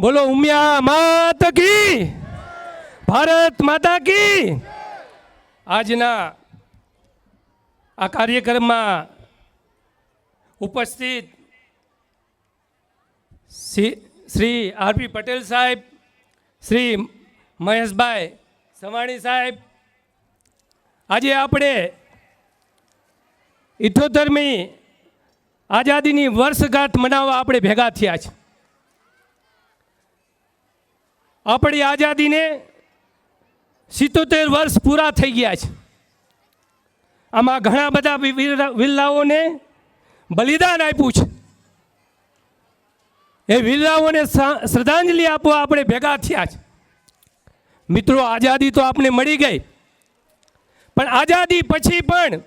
બોલો ઉમિયા માત કી? ભારત માતા કી? આજના આ કાર્યક્રમમાં ઉપસ્થિત શ્રી- આરપી પટેલ સાહેબ, શ્રી મહેશભાઈ સવાણી સાહેબ. આજે આપણે ઇઠોતરમી આઝાદીની વર્ષગાંઠ મનાવવા આપણે ભેગા થયા છે આપણી આઝાદીને સિત્તોતેર વર્ષ પૂરા થઈ ગયા છે. આમાં ઘણા બધા વિલ્લાઓને બલિદાન આપ્યું છે. એ વિલ્લાઓને શ્રદ્ધાંજલિ આપવા આપણે ભેગા થયા છે. મિત્રો, આઝાદી તો આપણે મળી ગઈ. પણ આઝાદી પછી પણ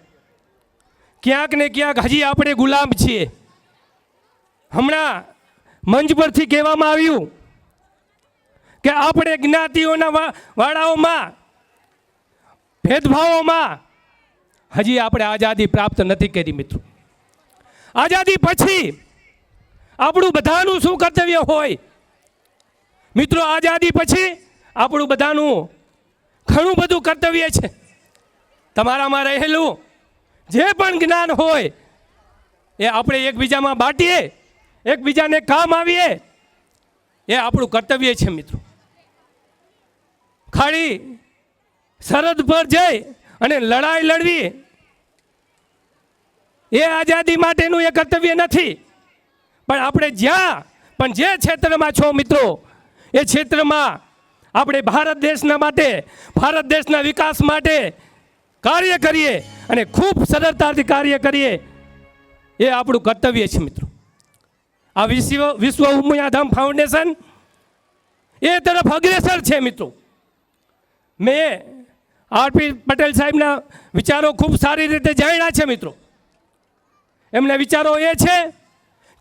ક્યાંક ને ક્યાંક હજી આપણે ગુલામ છીએ. હમણાં મંચ પરથી કહેવામાં આવ્યું કે આપણે જ્ઞાતિઓના વાળાઓમાં, ભેદભાવોમાં હજી આપણે આઝાદી પ્રાપ્ત નથી કરી મિત્રો. આઝાદી પછી આપણું બધાનું શું કર્તવ્ય હોય? મિત્રો, આઝાદી પછી આપણું બધાનું ઘણું બધું કર્તવ્ય છે. તમારામાં રહેલું જે પણ જ્ઞાન હોય, એ આપણે એકબીજામાં બાંટીએ, એકબીજાને કામ આવીએ, એ આપણું કર્તવ્ય છે મિત્રો. ખાલી સરહદ પર જઈ અને લડાઈ લડવી. એ આઝાદી માટેનું એ કર્તવ્ય નથી. પણ આપણે જ્યાં, પણ જે ક્ષેત્રમાં છો મિત્રો, એ ક્ષેત્રમાં આપણે ભારત દેશના માટે, ભારત દેશના વિકાસ માટે કાર્ય કરીએ અને ખૂબ સરળતાથી કાર્ય કરીએ, એ આપણું કર્તવ્ય છે મિત્રો. આ વિશ્વ વિશ્વ ઉમિયાધામ ફાઉન્ડેશન એ તરફ અગ્રેસર છે મિત્રો. મેં આરપી પટેલ સાહેબના વિચારો ખૂબ સારી રીતે જાણ્યા છે મિત્રો. એમના વિચારો એ છે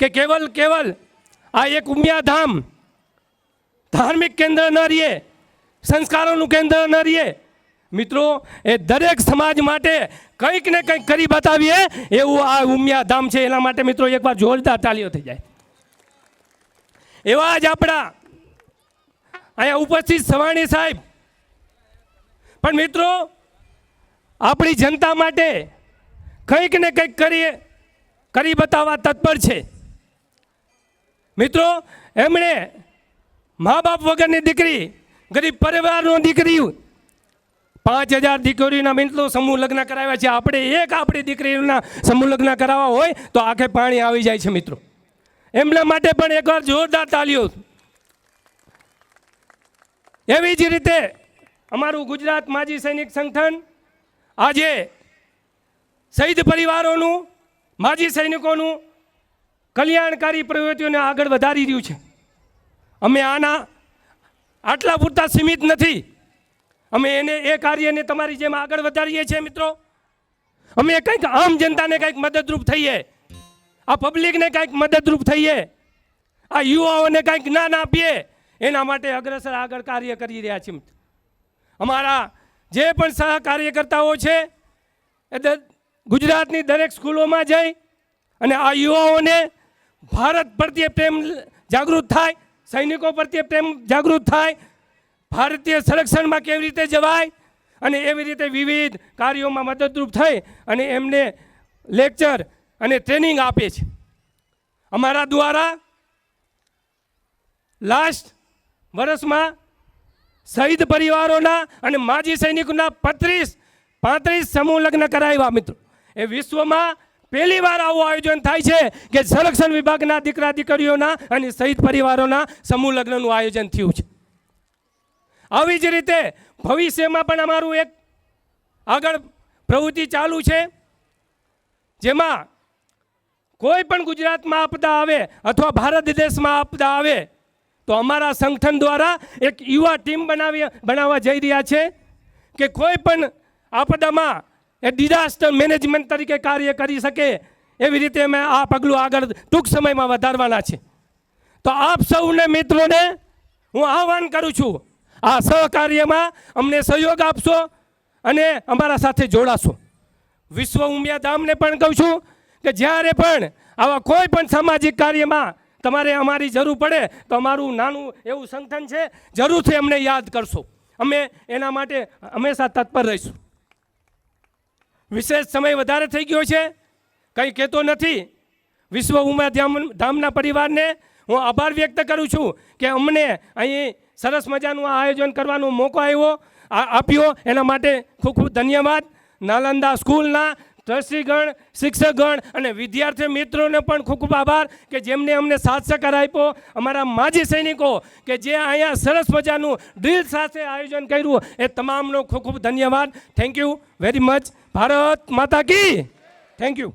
કે કેવલ કેવલ આ એક ઉમિયાધામ ધાર્મિક કેન્દ્ર ન રહીએ, સંસ્કારોનું કેન્દ્ર ન રહીએ, મિત્રો, એ દરેક સમાજ માટે કંઈક ને કંઈક કરી બતાવીએ, એવું આ ઉમિયાધામ છે. એના માટે મિત્રો એકવાર જોરદાર તાલીઓ થઈ જાય. એવા જ આપણા અહીંયા ઉપસ્થિત સવાણી સાહેબ પણ મિત્રો, આપણી જનતા માટે કંઈક ને કંઈક કરીએ, કરી બતાવવા તત્પર છે. મિત્રો, એમણે મા બાપ વગરની દીકરી, ગરીબ પરિવારનો દીકરી પાંચ હજાર દીકરીના મિત્રો સમૂહ લગ્ન કરાવ્યા છે. આપણે એક આપણી દીકરીના સમૂહ લગ્ન કરાવવા હોય તો આખે પાણી આવી જાય છે મિત્રો. એમના માટે પણ એકવાર જોરદાર તાલીઓ એવી જ રીતે અમારું ગુજરાત માજી સૈનિક સંગઠન આજે શહીદ પરિવારોનું, માજી સૈનિકોનું કલ્યાણકારી પ્રવૃત્તિઓને આગળ વધારી રહ્યું છે. અમે આના આટલા પૂરતા સીમિત નથી. અમે એને એ કાર્યને તમારી જેમ આગળ વધારીએ છીએ મિત્રો. અમે કંઈક આમ જનતાને કંઈક મદદરૂપ થઈએ. આ પબ્લિકને કંઈક મદદરૂપ થઈએ. આ યુવાઓને કંઈક જ્ઞાન આપીએ. એના માટે અગ્રસર આગળ કાર્ય કરી રહ્યા છીએ મિત્રો. અમારા જે પણ સહકાર્યકર્તાઓ છે, એ ગુજરાતની દરેક સ્કૂલોમાં જઈ અને આ યુવાઓને ભારત પ્રત્યે પ્રેમ જાગૃત થાય, સૈનિકો પ્રત્યે પ્રેમ જાગૃત થાય, ભારતીય સંરક્ષણમાં કેવી રીતે જવાય અને એવી રીતે વિવિધ કાર્યોમાં મદદરૂપ થઈ અને એમને લેક્ચર અને ટ્રેનિંગ આપે છે. અમારા દ્વારા લાસ્ટ વર્ષમાં શહીદ પરિવારોના અને માજી સૈનિકોના પત્રીસ પાંત્રીસ સમૂહ લગ્ન કરાવ્યા મિત્રો. એ વિશ્વમાં પહેલી વાર આવું આયોજન થાય છે કે સંરક્ષણ વિભાગના દીકરા દીકરીઓના અને શહીદ પરિવારોના સમૂહ લગ્નનું આયોજન થયું છે. આવી જ રીતે ભવિષ્યમાં પણ અમારું એક આગળ પ્રવૃત્તિ ચાલુ છે. જેમાં કોઈ પણ ગુજરાતમાં આપદા આવે અથવા ભારત દેશમાં આપદા આવે તો અમારા સંગઠન દ્વારા એક યુવા ટીમ બનાવી બનાવવા જઈ રહ્યા છે કે કોઈ પણ આપદામાં એ ડિઝાસ્ટર મેનેજમેન્ટ તરીકે કાર્ય કરી શકે એવી રીતે અમે આ પગલું આગળ ટૂંક સમયમાં વધારવાના છે. તો આપ સૌને મિત્રોને હું આહ્વાન કરું છું, આ સહકાર્યમાં અમને સહયોગ આપશો અને અમારા સાથે જોડાશો. વિશ્વ ઉમિયા ધામને પણ કહું છું કે જ્યારે પણ આવા કોઈ પણ સામાજિક કાર્યમાં તમારે અમારી જરૂર પડે તો અમારું નાનું એવું સંગઠન છે, જરૂરથી અમને યાદ કરશો. અમે એના માટે હંમેશા તત્પર રહીશું. વિશેષ સમય વધારે થઈ ગયો છે, કંઈ કહેતો નથી. વિશ્વ ઉમા ધામ, ધામના પરિવારને હું આભાર વ્યક્ત કરું છું કે અમને અહીં સરસ મજાનું આ આયોજન કરવાનો મોકો આવ્યો આપ્યો. એના માટે ખૂબ ખૂબ ધન્યવાદ. નાલંદા સ્કૂલના ટ્રસ્ટીગણ શિક્ષકગણ અને વિદ્યાર્થી મિત્રોને પણ ખૂબ ખૂબ આભાર કે જેમને અમને સાથ સહકાર આપ્યો. અમારા માજી સૈનિકો કે જે અહીંયા સરસ મજાનું ડ્રીલ સાથે આયોજન કર્યું એ તમામનો ખૂબ ખૂબ ધન્યવાદ. Thank you very much Bharat Mata key. Thank you